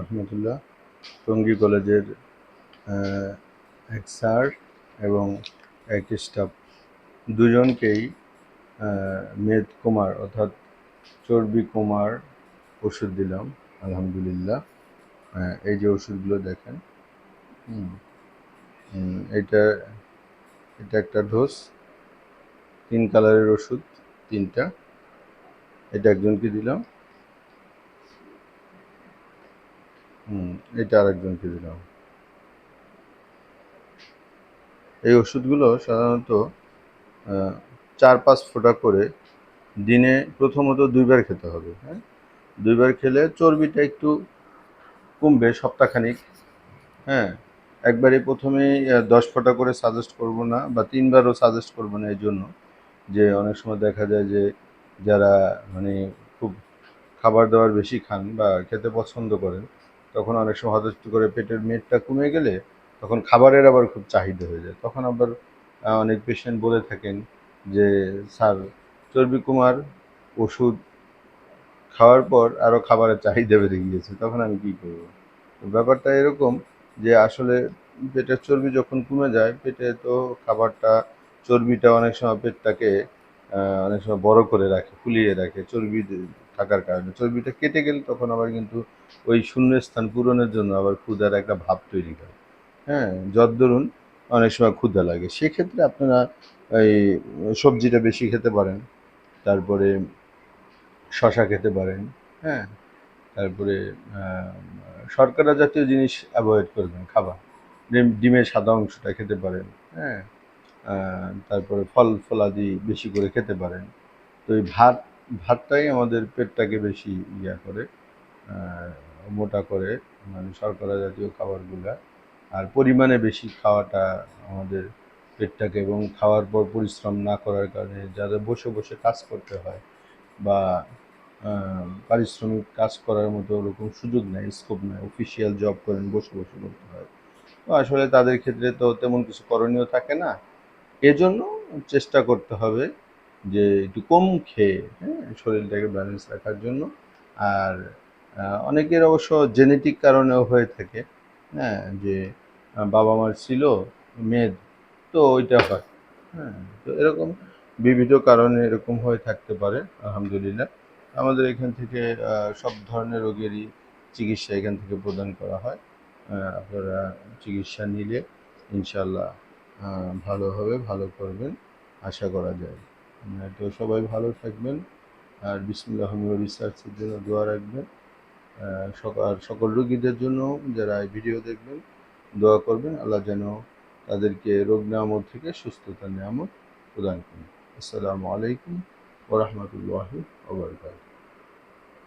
রহমতুল্লাহ। টঙ্গী কলেজের এক স্যার এবং এক স্টাফ দুজনকেই মেদ কুমার অর্থাৎ চর্বি কুমার ওষুধ দিলাম, আলহামদুলিল্লাহ। এই যে ওষুধগুলো দেখেন। এটা এটা একটা ডোজ। তিন কালারের ওষুধ, তিনটা। এটা একজনকে দিলাম। হুম, এটা আরেকজনকে দিলাম এই ওষুধগুলো সাধারণত চার পাঁচ ফোঁটা করে দিনে প্রথমত দুইবার খেতে হবে হ্যাঁ? দুইবার খেলে চর্বিটা একটু কমবে সপ্তাহখানিক হ্যাঁ? একবারে প্রথমেই দশ ফোঁটা করে সাজেস্ট করব না বা তিনবারও সাজেস্ট করব না এই জন্য। যে অনেক সময় দেখা যায় যে যারা মানে খুব খাবার দাবার বেশি খান বা খেতে পছন্দ করেন তখন অনেক সময় হঠাৎ করে পেটের মেদটা কমে গেলে তখন খাবারের আবার খুব চাহিদা হয়ে যায়। তখন আবার অনেক পেশেন্ট বলে থাকেন যে, স্যার, চর্বি কুমার ওষুধ খাওয়ার পর আরও খাবারের চাহিদা বেড়ে গিয়েছে, তখন আমি কী করব? ব্যাপারটা এরকম যে, আসলে পেটের চর্বি যখন কমে যায়, পেটে তো খাবারটা, চর্বিটা অনেক সময় পেটটাকে অনেক সময় বড় করে রাখে, ফুলিয়ে রাখে, চর্বি থাকার কারণে। চর্বিটা কেটে গেলে তখন আবার কিন্তু ওই শূন্য স্থান পূরণের জন্য আবার ক্ষুধার একটা ভাব তৈরি হয় হ্যাঁ যত ধরুন অনেক সময় ক্ষুধা লাগে। সেক্ষেত্রে আপনারা এই সবজিটা বেশি খেতে পারেন, তারপরে শশা খেতে পারেন হ্যাঁ তারপরে শর্করা জাতীয় জিনিস অ্যাভয়েড করবেন, খাবার। ডিম- ডিমের সাদা অংশটা খেতে পারেন হ্যাঁ তারপরে ফল, ফলাদি বেশি করে খেতে পারেন। তো এই ভাত ভাতটাই আমাদের পেটটাকে বেশি ইয়া করে মোটা করে মানে শর্করা জাতীয় খাবারগুলা। আর পরিমাণে বেশি খাওয়াটা আমাদের পেটটাকে এবং খাওয়ার পর পরিশ্রম না করার কারণে যাদের বসে বসে কাজ করতে হয় বা পারিশ্রমিক কাজ করার মতো ওরকম সুযোগ নেই স্কোপ নেই অফিসিয়াল জব করেন, বসে বসে করতে হয়। তো আসলে তাদের ক্ষেত্রে তো তেমন কিছু করণীয় থাকে না। এজন্য চেষ্টা করতে হবে যে একটু কম খেয়ে হ্যাঁ শরীরটাকে ব্যালেন্স রাখার জন্য। আর অনেকের অবশ্য জেনেটিক কারণেও হয়ে থাকে হ্যাঁ যে বাবা মার ছিল মেদ, তো ওইটা হয় হ্যাঁ তো এরকম বিবিধ কারণে এরকম হয়ে থাকতে পারে, আলহামদুলিল্লাহ। আমাদের এখান থেকে সব ধরনের রোগেরই চিকিৎসা এখান থেকে প্রদান করা হয় আপনারা চিকিৎসা নিলে ইনশাল্লাহ ভালো হবে, ভালো করবেন, আশা করা যায়। তো সবাই ভালো থাকবেন। আর বিসমুল্লাহ রিসার্চের জন্য দোয়া রাখবেন। আর সকল রোগীদের জন্য যারা এই ভিডিও দেখবেন, দোয়া করবেন। আল্লাহ যেন তাদেরকে রোগ নিয়ামত থেকে সুস্থতা নিয়ামত প্রদান করেন। আসসালামু আলাইকুম ওরহমতুল্লাহ ওবরকাত